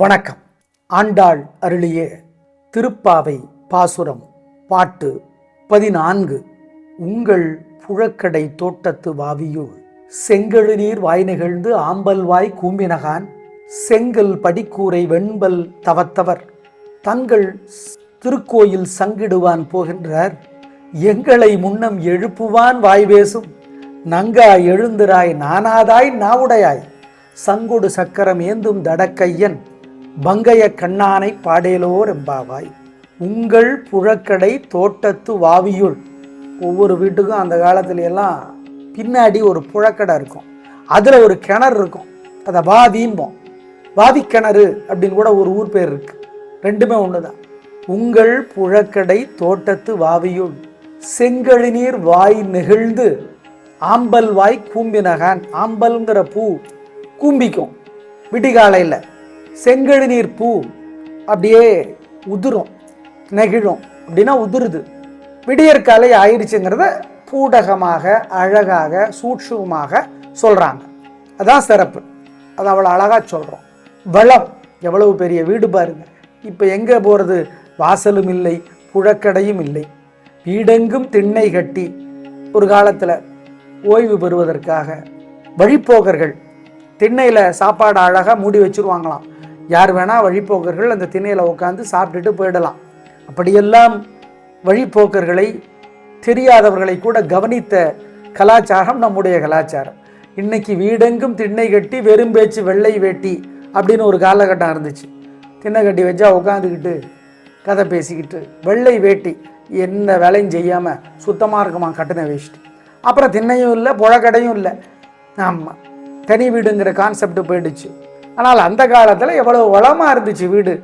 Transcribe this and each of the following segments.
வணக்கம். ஆண்டாள் அருளிய திருப்பாவை பாசுரம் பாட்டு பதினான்கு. உங்கள் புழக்கடை தோட்டத்து வாவியுள் செங்கழு நீர் வாய் நிகழ்ந்து ஆம்பல் வாய் கூம்பினகான் செங்கல் படிக்கூரை வெண்பல் தவத்தவர் தங்கள் திருக்கோயில் சங்கிடுவான் போகின்றார். எங்களை முன்னம் எழுப்புவான் வாய் பேசும் நங்கா எழுந்திராய் நானாதாய் நாவுடையாய் சங்கொடு சக்கரம் ஏந்தும் தடக்கையன் பங்கைய கண்ணானை பாடேலோர் எம்பாவாய் உங்கள் புழக்கடை தோட்டத்து வாவியுள். ஒவ்வொரு வீட்டுக்கும் அந்த காலத்துல எல்லாம் பின்னாடி ஒரு புழக்கடை இருக்கும். அதில் ஒரு கிணறு இருக்கும். அதை வாதிம்போம் வாதி கிணறு அப்படின்னு கூட ஒரு ஊர் பேர் இருக்கு. ரெண்டுமே ஒன்று தான் உங்கள் புழக்கடை தோட்டத்து வாவியுள். செங்கழிநீர் வாய் நெகிழ்ந்து ஆம்பல் வாய் கூம்பினகான் ஆம்பல்ங்கிற பூ கூம்பிக்கும். விடிகாலையில் செங்கழு நீர் பூ அப்படியே உதிரும் நெகிழும். அப்படின்னா உதிருது. விடியற்காலை ஆயிடுச்சுங்கிறத பூடகமாக அழகாக சூட்சுமமாக சொல்கிறாங்க அதான் சிறப்பு. அது அவ்வளோ அழகாக சொல்கிறோம் வளம். எவ்வளவு பெரிய வீடு பாருங்க. இப்போ எங்கே போகிறது வாசலும் இல்லை புழக்கடையும் இல்லை. வீடெங்கும் திண்ணை கட்டி ஒரு காலத்தில் ஓய்வு பெறுவதற்காக வழிப்போக்கர்கள் திண்ணையில் சாப்பாடு அழகாக மூடி வச்சுருவாங்களாம். யார் வேணால் வழிப்போக்கர்கள் அந்த திண்ணையில் உட்காந்து சாப்பிட்டுட்டு போயிடலாம். அப்படியெல்லாம் வழிப்போக்கர்களை தெரியாதவர்களை கூட கவனித்த கலாச்சாரம் நம்முடைய கலாச்சாரம். இன்னைக்கு வீடெங்கும் திண்ணை கட்டி வெறும் பேச்சு வெள்ளை வேட்டி அப்படின்னு ஒரு காலகட்டம் இருந்துச்சு. திண்ணை கட்டி வச்சா உட்காந்துக்கிட்டு கதை பேசிக்கிட்டு வெள்ளை வேட்டி எந்த வேலையும் செய்யாமல் சுத்தமாக இருக்குமா கட்டின வேஷ்டி அப்புறம் திண்ணையும் இல்லை புழக்கடையும் இல்லை. ஆமாம் தனி வீடுங்கிற கான்செப்ட் போயிடுச்சு. ஆனால் அந்த காலத்தில் எவ்வளோ வளமாக இருந்துச்சு வீடு?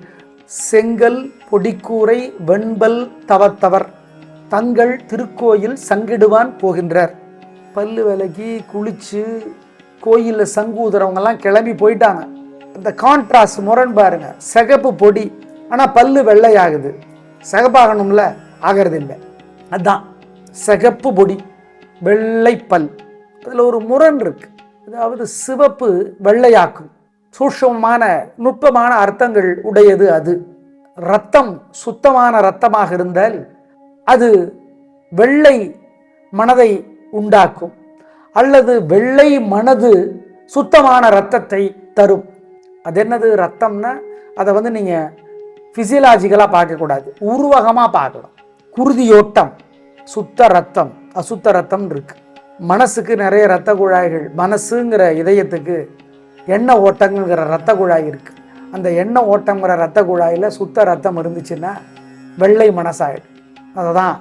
செங்கல் பொடிக்கூரை வெண்பல் தவத்தவர். தங்கள் திருக்கோயில் சங்கிடுவான் போகின்றார். பல்லு விலகி குளிச்சு கோயிலில் சங்கூதுறவங்கெல்லாம் கிளம்பி போயிட்டாங்க. அந்த கான்ட்ராஸ்ட் முரண் பாருங்க. சிகப்பு பொடி ஆனால் பல்லு வெள்ளையாகுது. சிகப்பாகணும்ல? ஆகிறது இல்லை அதுதான் சிகப்பு பொடி வெள்ளை பல் அதில் ஒரு முரண் இருக்கு. அதாவது சிவப்பு வெள்ளையாக்கும். சூட்சமான நுட்பமான அர்த்தங்கள் உடையது அது. ரத்தம் சுத்தமான ரத்தமாக இருந்தால் அது வெள்ளை மனதை உண்டாக்கும் அல்லது வெள்ளை மனது சுத்தமான ரத்தத்தை தரும். அது என்னது? ரத்தம்னா அதை வந்து நீங்கள் ஃபிசியலாஜிக்கலாக பார்க்கக்கூடாது உருவகமாக பார்க்கணும். குருதியோட்டம் சுத்த ரத்தம் அசுத்த ரத்தம் இருக்கு. மனசுக்கு நிறைய ரத்த குழாய்கள் மனசுங்கிற இதயத்துக்கு எண்ணெய் ஓட்டங்கிற ரத்த குழாய் இருக்குது அந்த எண்ணெய் ஓட்டங்கிற ரத்த குழாயில் சுத்த ரத்தம் இருந்துச்சுன்னா வெள்ளை மனசாயிடும். அதை தான்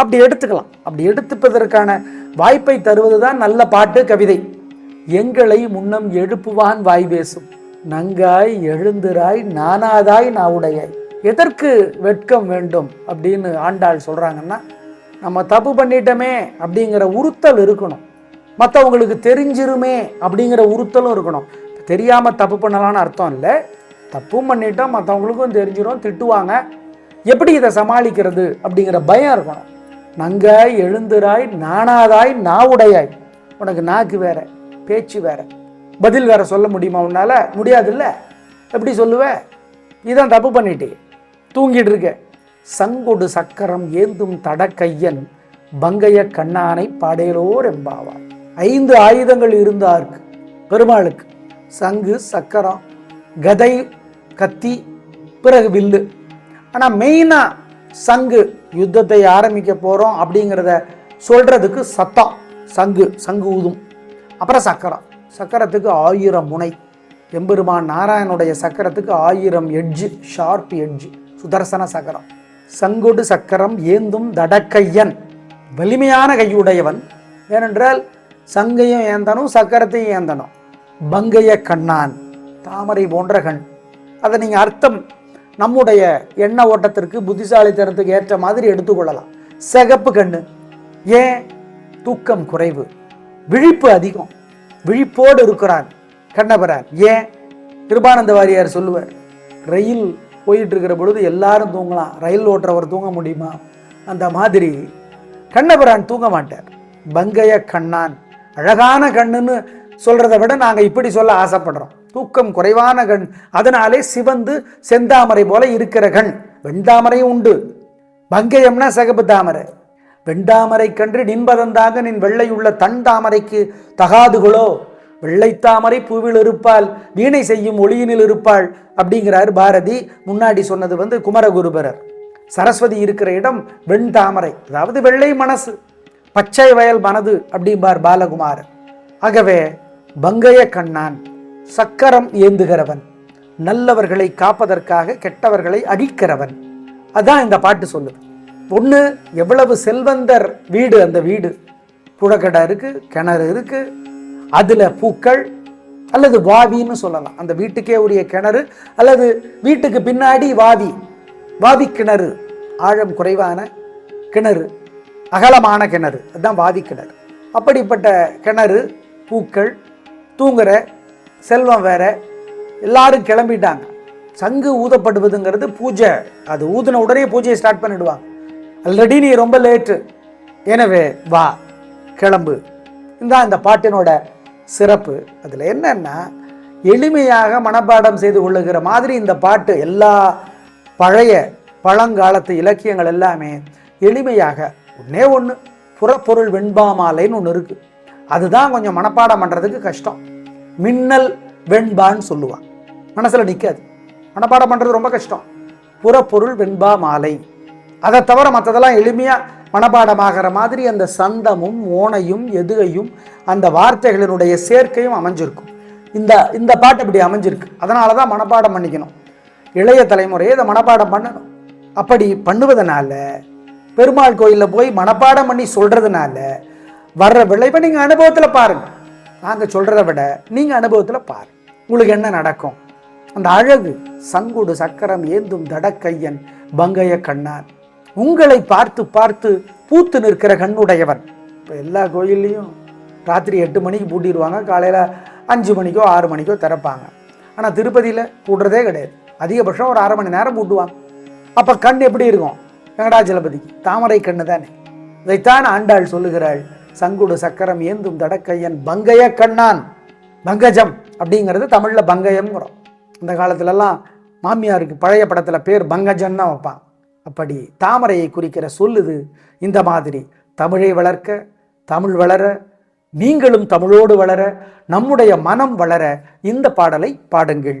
அப்படி எடுத்துக்கலாம். அப்படி எடுத்துப்பதற்கான வாய்ப்பை தருவது தான் நல்ல பாட்டு கவிதை. எங்களை முன்னம் எழுப்புவான் வாய் பேசும் நங்காய் எழுந்திராய் நானாதாய் நாவுடையாய். எதற்கு வெட்கம் வேண்டும் அப்படின்னு ஆண்டாள் சொல்கிறாங்கன்னா நம்ம தப்பு பண்ணிட்டோமே அப்படிங்கிற உறுத்தல் இருக்கணும். மற்றவங்களுக்கு தெரிஞ்சிருமே அப்படிங்கிற உறுத்தலும் இருக்கணும். தெரியாமல் தப்பு பண்ணலான்னு அர்த்தம் இல்லை. தப்பும் பண்ணிட்டோம் மற்றவங்களுக்கும் தெரிஞ்சிடும் திட்டுவாங்க. எப்படி இதை சமாளிக்கிறது அப்படிங்கிற பயம் இருக்கணும். நங்காய் எழுந்திராய் நானாதாய் நாவுடையாய். உனக்கு நாக்கு வேற பேச்சு வேற. பதில் வேற சொல்ல முடியுமா உன்னால்? முடியாதுல்ல. எப்படி சொல்லுவ? இதான் தப்பு பண்ணிட்டே. தூங்கிட்டு இருக்க. சங்கொடு சக்கரம் ஏந்தும் தடக்கையன் பங்கைய கண்ணானை பாடேலோர் எம்பாவார் ஐந்து ஆயுதங்கள் இருந்தார்க்கு பெருமாளுக்கு. சங்கு சக்கரம் கதை கத்தி பிறகு வில்லு. ஆனால் மெயினாக சங்கு யுத்தத்தை ஆரம்பிக்க போகிறோம் அப்படிங்கிறத சொல்கிறதுக்கு சத்தம். சங்கு சங்கு ஊதும். அப்புறம் சக்கரம். சக்கரத்துக்கு ஆயிரம் முனை. எம்பெருமான் நாராயணுடைய சக்கரத்துக்கு ஆயிரம் எட்ஜு ஷார்ப் எட்ஜு சுதர்சன சக்கரம். சங்கொடு சக்கரம் ஏந்தும் தடக்கையன். வலிமையான கையுடையவன். ஏனென்றால் சங்கையும் ஏந்தனும் சக்கரத்தையும் ஏந்தனும். பங்கைய கண்ணான் தாமரை போன்ற கண். அதை நீங்கள் அர்த்தம் நம்முடைய எண்ண ஓட்டத்திற்கு புத்திசாலித்தனத்துக்கு ஏற்ற மாதிரி எடுத்துக்கொள்ளலாம். சிகப்பு கண்ணு. ஏன்? தூக்கம் குறைவு. விழிப்பு அதிகம். விழிப்போடு இருக்கிறான் கண்ணபரான். ஏன்? கிருபானந்த வாரியார் சொல்லுவார் ரயில் போயிட்டு இருக்கிற பொழுது எல்லாரும் தூங்கலாம். ரயில் ஓட்டுறவர் தூங்க முடியுமா? அந்த மாதிரி கண்ணபரான் தூங்க மாட்டார். பங்கைய கண்ணான் அழகான கண்ணுன்னு சொல்கிறத விட நாங்கள் இப்படி சொல்ல ஆசைப்படுறோம். தூக்கம் குறைவான கண். அதனாலே சிவந்து செந்தாமரை போல இருக்கிற கண். வெண்தாமரையும் உண்டு. பங்கயம்னா சிகப்பு தாமரை. வெண்டாமரை கன்று நின்பதந்தாக நின் வெள்ளையுள்ள தன் தாமரைக்கு தகாதுகளோ வெள்ளைத்தாமரை பூவில் இருப்பாள் வீணை செய்யும் ஒளியினில் இருப்பாள் அப்படிங்கிறார் பாரதி. முன்னாடி சொன்னது வந்து குமரகுருபரர். சரஸ்வதி இருக்கிற இடம் வெண் தாமரை அதாவது வெள்ளை மனசு. பச்சை வயல் மனது அப்படிம்பார் பாலகுமார் ஆகவே பங்கைய கண்ணான் சக்கரம் ஏந்துகிறவன் நல்லவர்களை காப்பதற்காக கெட்டவர்களை அழிக்கிறவன். அதான் இந்த பாட்டு சொல்லுது. ஒன்று எவ்வளவு செல்வந்தர் வீடு அந்த வீடு. புழக்கடை இருக்குது கிணறு இருக்குது அதில் பூக்கள் அல்லது வாவின்னு சொல்லலாம். அந்த வீட்டுக்கே உரிய கிணறு அல்லது வீட்டுக்கு பின்னாடி வாவி. வாவி கிணறு ஆழம் குறைவான கிணறு. அகலமான கிணறு அதுதான் வாதி கிணறு. அப்படிப்பட்ட கிணறு பூக்கள் தூங்குற செல்வம் வேற எல்லாரும் கிளம்பிட்டாங்க. சங்கு ஊதப்படுவதுங்கிறது பூஜை. அது ஊதின உடனே பூஜையை ஸ்டார்ட் பண்ணிடுவாங்க. ஆல்ரெடி நீ ரொம்ப லேட்டு எனவே வா கிளம்பு. இந்த இந்த பாட்டினோட சிறப்பு. அதில் என்னன்னா எளிமையாக மனப்பாடம் செய்து கொள்ளுகிற மாதிரி இந்த பாட்டு எல்லா பழைய பழங்காலத்து இலக்கியங்கள் எல்லாமே எளிமையாக ஒன்றே ஒன்று புறப்பொருள் வெண்பாமாலைன்னு ஒன்று இருக்குது அதுதான் கொஞ்சம் மனப்பாடம் பண்ணுறதுக்கு கஷ்டம். மின்னல் வெண்பான்னு சொல்லுவான் மனசில் நிற்காது மனப்பாடம் பண்ணுறது ரொம்ப கஷ்டம். புறப்பொருள் வெண்பா மாலை அதை தவிர மற்றதெல்லாம் எளிமையாக மனப்பாடமாகிற மாதிரி அந்த சந்தமும் ஓனையும் எதுகையும் அந்த வார்த்தைகளினுடைய சேர்க்கையும் அமைஞ்சிருக்கும். இந்த இந்த பாட்டு இப்படி அமைஞ்சிருக்கு. அதனால தான் மனப்பாடம் பண்ணிக்கணும். இளைய தலைமுறையை இதை மனப்பாடம் பண்ணணும். அப்படி பண்ணுவதனால பெருமாள் கோயிலில் போய் மனப்பாடம் பண்ணி சொல்கிறதுனால வர்ற விளைவை நீங்கள் அனுபவத்தில் பாருங்கள் நாங்கள் சொல்கிறத விட நீங்கள் அனுபவத்தில் பாரு உங்களுக்கு என்ன நடக்கும்? அந்த அழகு சங்குடு சக்கரம் ஏந்தும் தடக்கையன் பங்கைய கண்ணான். உங்களை பார்த்து பார்த்து பூத்து நிற்கிற கண்ணுடையவன். இப்போ எல்லா கோயில்லையும் ராத்திரி எட்டு மணிக்கு பூட்டிடுவாங்க. காலையில் அஞ்சு மணிக்கோ ஆறு மணிக்கோ திறப்பாங்க. ஆனால் திருப்பதியில் கூடுறதே கிடையாது. அதிகபட்சம் ஒரு அரை மணி நேரம் பூட்டுவாங்க. அப்போ கண் எப்படி இருக்கும்? வெங்கடாஜலபதிக்கு தாமரை கண்ணு தானே? இதைத்தான் ஆண்டாள் சொல்லுகிறாள். சங்குடு சக்கரம் ஏந்தும் தடக்கையன் பங்கைய கண்ணான். பங்கஜம் அப்படிங்கிறது தமிழில் பங்கயம்ங்கிறோம். இந்த காலத்துலலாம் மாமியாருக்கு பழைய படத்தில் பேர் பங்கஜன் தான் வைப்பான் அப்படி தாமரையை குறிக்கிற சொல்லுது இந்த மாதிரி. தமிழை வளர்க்க தமிழ் வளர நீங்களும் தமிழோடு வளர நம்முடைய மனம் வளர இந்த பாடலை பாடுங்கள்.